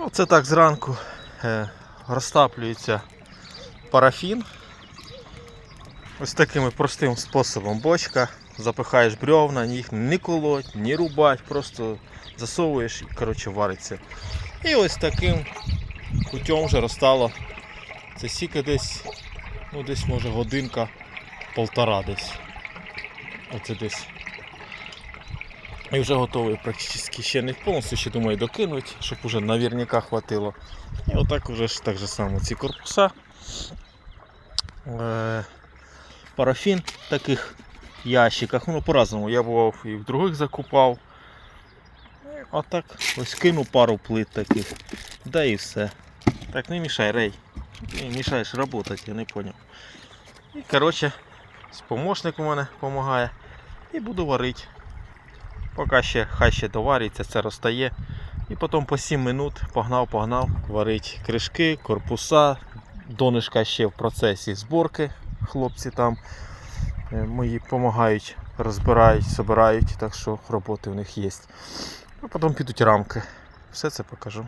Оце так зранку е, розтаплюється парафін. Ось таким простим способом бочка. Запихаєш бревна, їх не колоть, не рубать, просто засовуєш і коротше, вариться. І ось таким путем вже розстало. Це сіки десь, ну десь може годинка, полтора десь. Оце десь. І вже готовий практично ще не повністю, ще думаю докинуть, щоб уже наверняка хватило. І отак вже так же само ці корпуса. Е, парафін в таких ящиках. Ну по-разному. Я бував і в других закупав. А так ось кину пару плит таких. Да і все. Так, не мішай, Рей. Ти мішаєш працювати, я не зрозумів. І коротше, помощник у мене допомагає. І буду варити. Поки ще хай ще довариться, це розтає. І потім по 7 минут погнав, погнав, варить кришки, корпуса. Донишка ще в процесі зборки. Хлопці там е, мої допомагають, розбирають, збирають, так що роботи в них є. А потім підуть рамки. Все це покажу.